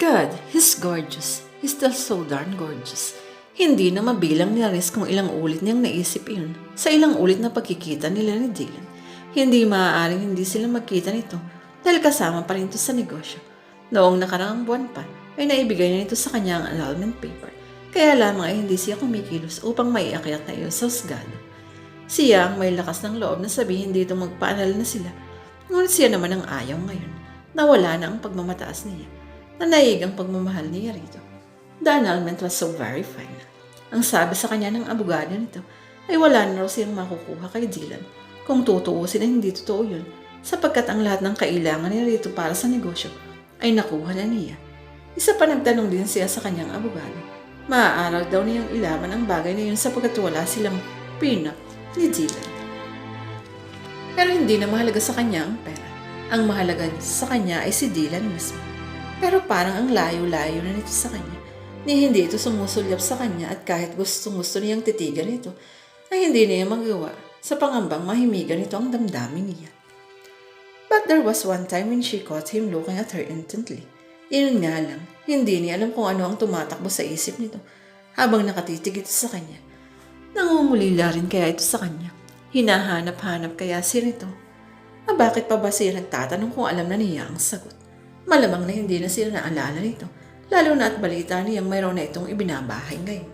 God, he's gorgeous. He's still so darn gorgeous. Hindi na mabilang ni Aris kung ilang ulit niyang naisip iyon sa ilang ulit na pagkikita nila ni Dylan. Hindi maaaring hindi sila magkita nito dahil kasama pa rin ito sa negosyo. Noong nakaraang buwan pa, ay naibigay na nito sa kanya ang annulment paper. Kaya lamang ay hindi siya kumikilos upang maiakyat na iyon sa husgado. Siya ang may lakas ng loob na sabihin dito magpaanal na sila. Ngunit siya naman ang ayaw ngayon. Nawala na ang pagmamataas niya. Nanayig ang pagmamahal niya rito. The annulment was so very fine. Ang sabi sa kanya ng abogado nito ay wala na raw siyang makukuha kay Dylan kung tutuusin ay hindi totoo yun sapagkat ang lahat ng kailangan niya rito para sa negosyo ay nakuha na niya. Isa pa nagtanong din siya sa kanyang abogado. Maaaraw daw niyang ilaman ang bagay na yun sapagkat wala silang prenup ni Dylan. Pero hindi na mahalaga sa kanya ang pera. Ang mahalaga sa kanya ay si Dylan mismo. Pero parang ang layo-layo na nito sa kanya. Ni hindi ito sumusulyap sa kanya at kahit gustong-gusto niyang titigan ito, ay hindi niya magawa sa pangambang mahimigan ito ang damdamin niya. But there was one time when she caught him looking at her intently. Iyon nga lang, hindi niya alam kung ano ang tumatakbo sa isip nito habang nakatitig ito sa kanya. Nangungulila rin kaya ito sa kanya. Hinahanap-hanap kaya siya nito. Ah, bakit pa ba siya nagtatanong kung alam na niya ang sagot? Malamang na hindi na siya naalala nito, lalo na at balita niyang mayroon na itong ibinabahay ngayon.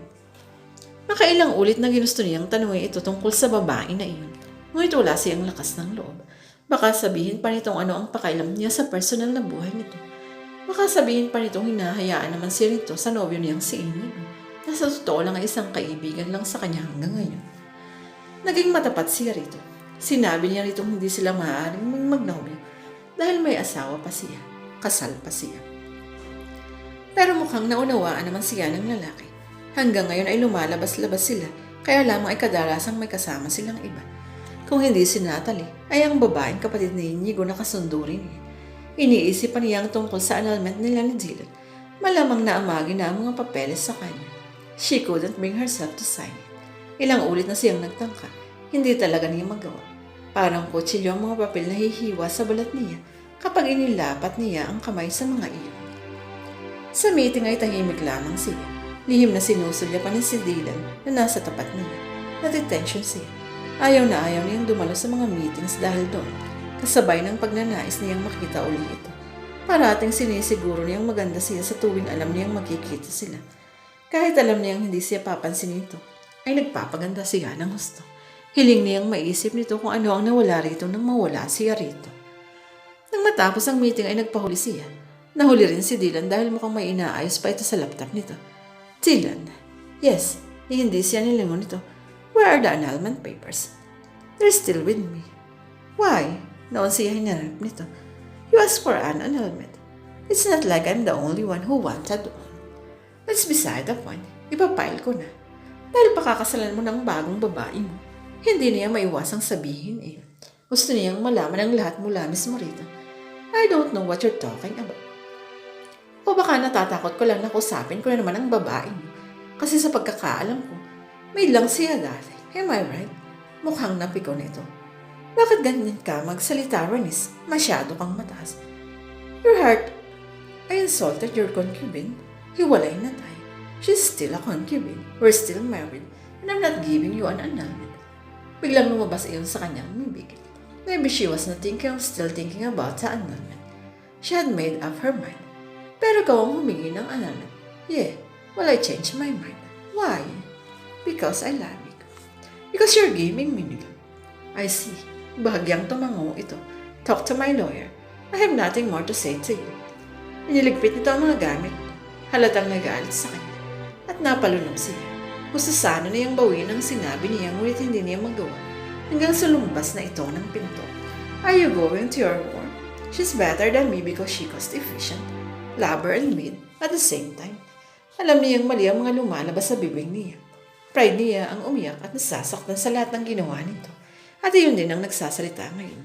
Makailang ulit na ginusto niyang tanungin ito tungkol sa babae na iyon. Ngunit wala siyang lakas ng loob. Baka sabihin pa nitong ano ang pakailam niya sa personal na buhay nito. Baka sabihin pa nitong hinahayaan naman siya nito sa nobyo niyang si Inigo. Na sa totoo lang ay isang kaibigan lang sa kanya hanggang ngayon. Naging matapat siya rito. Sinabi niya rito hindi sila maaaring magnobyo dahil may asawa pa siya. Kasal pa siya. Pero mukhang naunawaan naman siya ng lalaki. Hanggang ngayon ay lumalabas-labas sila, kaya lamang ay kadalasang may kasama silang iba. Kung hindi si Natalie, ay ang babaeng kapatid ni Inigo na kasundo rin niya. Iniisip pa niya ang tungkol sa annulment nila ni Dylan. Malamang na amagi na ang mga papeles sa kanya. She couldn't bring herself to sign it. Ilang ulit na siyang nagtangka, hindi talaga niya magawa. Parang kutsilyo ang mga papel na hihiwa sa balat niya kapag inilapat niya ang kamay sa mga iyon. Sa meeting ay tahimik lamang siya. Lihim na sinusulya pa ni si Dylan na nasa tapat niya. Natitension siya. Ayaw na ayaw niyang dumalo sa mga meetings dahil doon. Kasabay ng pagnanais niyang makita uli ito. Parating sinisiguro niyang maganda siya sa tuwing alam niyang magkikita sila. Kahit alam niyang hindi siya papansin nito, ay nagpapaganda siya ng gusto. Hiling niyang maisip nito kung ano ang nawala rito nang mawala siya rito. Nang matapos ang meeting ay nagpahuli siya. Nahuli rin si Dylan dahil mukhang may inaayos pa ito sa laptop nito. Dylan, yes, hindi siya nilingon ito. Where are the annulment papers? They're still with me. Why? Noon siya hinanap nito. You asked for an annulment. It's not like I'm the only one who wanted one. That's beside the point. Ipapile ko na. Dahil pakakasalan mo ng bagong babae mo. Hindi niya maiwasang sabihin eh. Gusto niyang malaman ang lahat mula mismo rito. I don't know what you're talking about. O baka natatakot ko lang na kusapin ko na naman ang babae mo. Kasi sa pagkakaalam ko, may lang siya dati. Am I right? Mukhang napiko nito. Bakit ganyan ka magsalita, Renis? Masyado kang mataas. Your heart, I insulted your concubine. Hiwalay na tayo. She's still a concubine. We're still married. And I'm not giving you an annulment. Biglang lumabas iyon sa kanyang bibig. Maybe she was not thinking still thinking about the annulment. She had made up her mind. Pero ikaw ang humingi ng annulment. Yeah, well I changed my mind. Why? Because I love you. Because you're giving me nila. I see. Bahagyang tumango ito. Talk to my lawyer. I have nothing more to say to you. Iniligpit nito ang mga gamit. Halatang nagalit sa kanya. At napalunong siya. Gusto sana niyang bawiin ang sinabi niya ngunit hindi niya magawa. Hanggang sa lumabas na ito ng pinto. Are you going to your war? She's better than me because she cost efficient. Lover and maid at the same time. Alam niyang mali ang mga lumalabas sa bibig niya. Pride niya ang umiyak at nasasaktan sa lahat ng ginawa nito. At iyon din ang nagsasalita ngayon.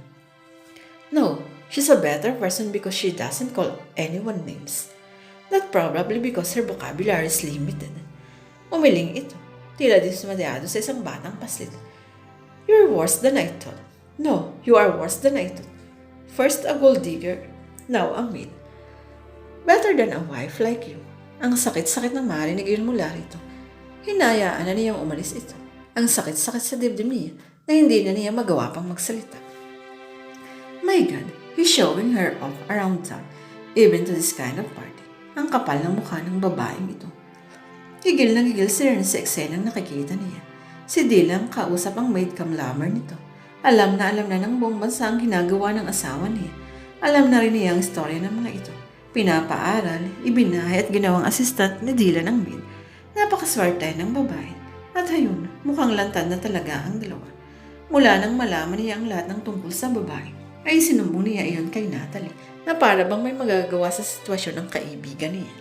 No, she's a better person because she doesn't call anyone names. Not probably because her vocabulary is limited. Umiling ito. Tila dismadyado sa isang batang paslit. You're worse than I thought. No, you are worse than I thought. First a gold digger, now a maid. Better than a wife like you. Ang sakit-sakit na marinig yun mula rito. Hinayaan na niyang umalis ito. Ang sakit-sakit sa dibdib niya na hindi na niya magawa pang magsalita. My God, he's showing her off around town, even to this kind of party. Ang kapal ng mukha ng babaeng ito. Gigil na gigil si Ren sa eksenang nakikita niya. Si Dylan kausap ang maid kam lover nito. Alam na alam na ng buong bansa ang ginagawa ng asawa niya. Alam na rin niya ang istorya ng mga ito. Pinapaaral, ibinahay at ginawang assistant ni Dylan ang maid. Napakaswerte ng babae. At ayun, mukhang lantad na talaga ang dalawa. Mula nang malaman niya ang lahat ng tungkol sa babae, ay sinumbong niya iyon kay Natalie na para bang may magagawa sa sitwasyon ng kaibigan niya.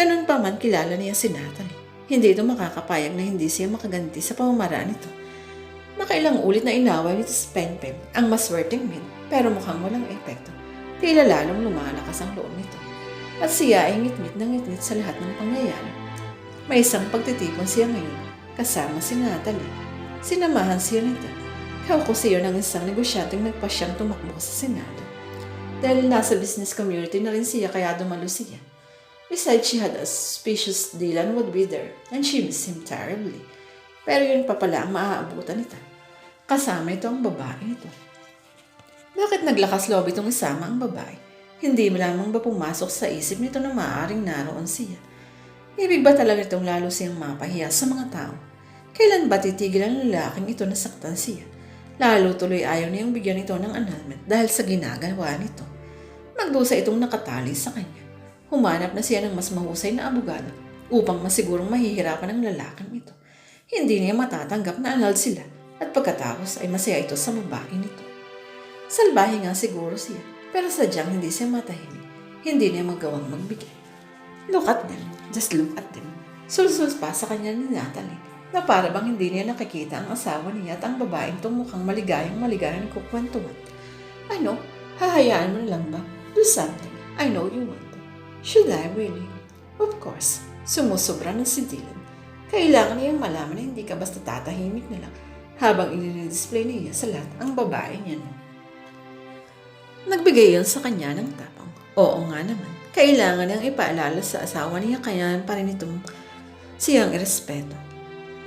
Ganun pa man kilala niya si Natalie. Hindi ito makakapayag na hindi siya makaganti sa pamamaraan nito. Makailang ulit na inaway nito si Penpen, ang maswerteng maid, pero mukhang walang epekto. Tila lalong lumalakas ang loob nito. At siya ay ngit-ngit na ngit-ngit sa lahat ng pangyayari. May isang pagtitipon siya ngayon, kasama si Natalie. Sinamahan siya nito. Kaukusiyo ng isang negosyanteng nagpasyang tumakbo sa Senado. Dahil nasa business community na rin siya kaya dumalo siya. Besides, she had a suspicious Dylan would be there and she missed him terribly. Pero yun pa pala ang maaabutan nito. Kasama ito ang babae nito. Bakit naglakas loob itong isama ang babae? Hindi mo lamang ba pumasok sa isip nito na maaaring naroon siya? Ibig ba talaga itong lalo siyang mapahiya sa mga tao? Kailan ba titigil ang lalaking ito na saktan siya? Lalo tuloy ayaw niyang bigyan ito ng annulment dahil sa ginagawa nito. Magdusa itong nakatali sa kanya. Humanap na siya ng mas mahusay na abogado upang masigurong mahihirapan ang lalaking ito. Hindi niya matatanggap na anal sila at pagkatapos ay masaya ito sa babae nito. Salbahe nga siguro siya, pero sadyang hindi siya matahimik. Hindi niya magawang magbigay. Look at them. Just look at them. Sulsul pa sa kanya ni Natalie na para bang hindi niya nakikita ang asawa niya at ang babaeng itong mukhang maligayang maligayang kukwentuhan. Ano? Hahayaan mo na lang ba? Do something. I know you want. Should I really? Of course. Sumusobra na si Dylan. Kailangan niyang malaman na hindi ka basta tatahimik na lang habang i-display niya sa lahat ang babae niya. Nagbigay yun sa kanya ng tapang. Oo nga naman. Kailangan niyang ipaalala sa asawa niya kaya pa rin itong siyang irespeto.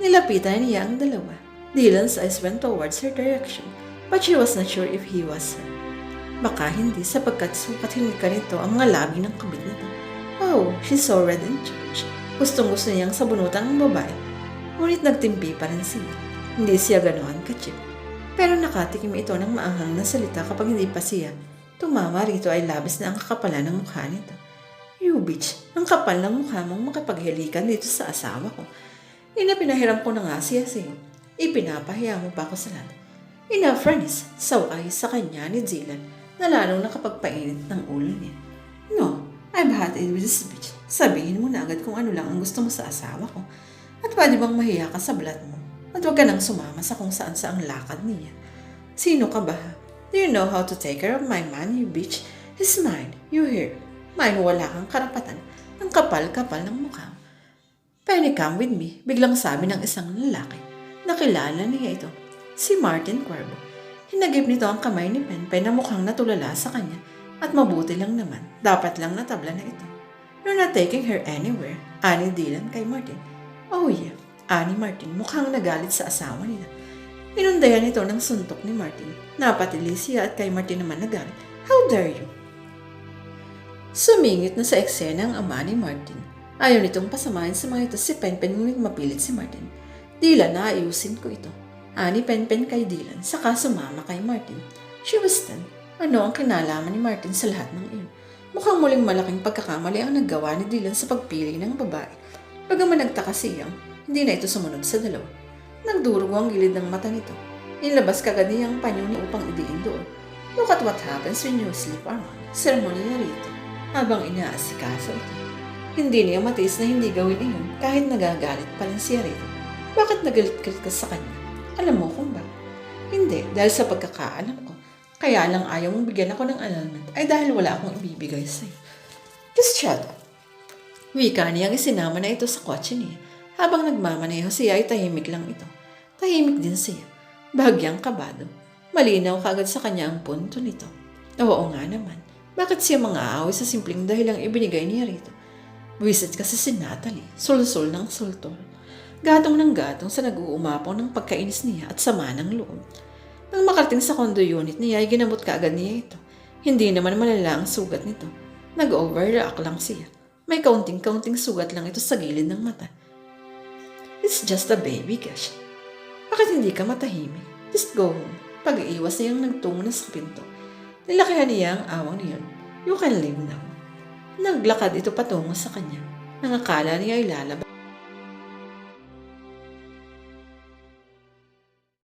Nilapitan niya ang dalawa. Dylan's eyes went towards her direction, but she was not sure if he was her. Baka hindi sapagkat sukat ka nito ang mga labi ng kabit. Oh, she's so red in church. Gustong gusto niyang sabunutan ang babae. Ngunit nagtimpi pa rin siya. Hindi siya ganoon ka-chip. Pero nakatikim ito ng maanghang na salita kapag hindi pa siya. Tumama rito ay labis na ang kakapalan ng mukha nito. You bitch, ang kapal ng mukha mong makipaghilikan dito sa asawa ko. Inapinahiram ko na nga siya sa'yo. Ipinapahiya mo pa ako sa lahat. Ina, friends, saway sa kanya ni Dylan na lalong nakapagpainit ng ulo niya. No, I've had it with this bitch. Sabihin mo na agad kung ano lang ang gusto mo sa asawa ko. At pwede bang mahiya ka sa balat mo? At huwag ka nang sumama sa kung saan sa ang lakad niya. Sino ka ba? Do you know how to take care of my man, you bitch? He's mine. You hear? Mine wala kang karapatan. Ang kapal-kapal ng mukha. Penny, come with me. Biglang sabi ng isang lalaki. Nakilala niya ito. Si Martin Cuervo. Hinagip nito ang kamay ni Penpen na mukhang natulala sa kanya. At mabuti lang naman. Dapat lang natabla na ito. You're not taking her anywhere. Ani Dylan kay Martin. Oh yeah. Ani Martin mukhang nagalit sa asawa nila. Inundayan ito ng suntok ni Martin. Napatili siya at kay Martin naman nagalit. How dare you? Sumingit na sa eksena ang ama ni Martin. Ayaw nitong pasamahin sa mga ito si Penpen ngunit mapilit si Martin. Dylan, naayusin ko ito. Ani Penpen kay Dylan, saka sumama kay Martin. She was stunned. Ano ang kinalaman ni Martin sa lahat ng iyon? Mukhang muling malaking pagkakamali ang naggawa ni Dylan sa pagpili ng babae. Bagaman nagtaka siyang, hindi na ito sumunod sa dalawa. Nagdurugo ang gilid ng mata nito. Inilabas kagad niya ang panyo niya upang idiin doon. Look at what happens when you sleep around. Sermon niya rito habang inaasikaso ito. Hindi niya matiis na hindi gawin iyon kahit nagagalit pa rin siya rito. Bakit nagalit-galit ka sa kanya? Alam mo kung ba? Hindi, dahil sa pagkakaalam ko. Kaya lang ayaw mong bigyan ako ng annulment ay dahil wala akong ibibigay sa'yo. Just shut up. Wika niyang isinama na ito sa kotse niya. Habang nagmamaneho siya ay tahimik lang ito. Tahimik din siya. Bahagyang kabado. Malinaw kagad sa kanya ang punto nito. Oo nga naman. Bakit siya mga aaway sa simpleng dahilang ibinigay niya rito? Visit kasi si Natalie, sulsol ng sultol. Gatong ng gatong sa nag-uumapaw ng pagkainis niya at sama ng loob. Nang makarating sa condo unit niya, ay ginamot kaagad niya ito. Hindi naman malala ang sugat nito. Nag-overreact lang siya. May kaunting-kaunting sugat lang ito sa gilid ng mata. It's just a baby, gosh. Bakit hindi ka matahimik? Just go home. Pag-iiwas niyang nagtungo na sa pinto. Nilakihan niya ang awang niyon. You can leave now. Naglakad ito patungo sa kanya. Nang akala niya ay lalabas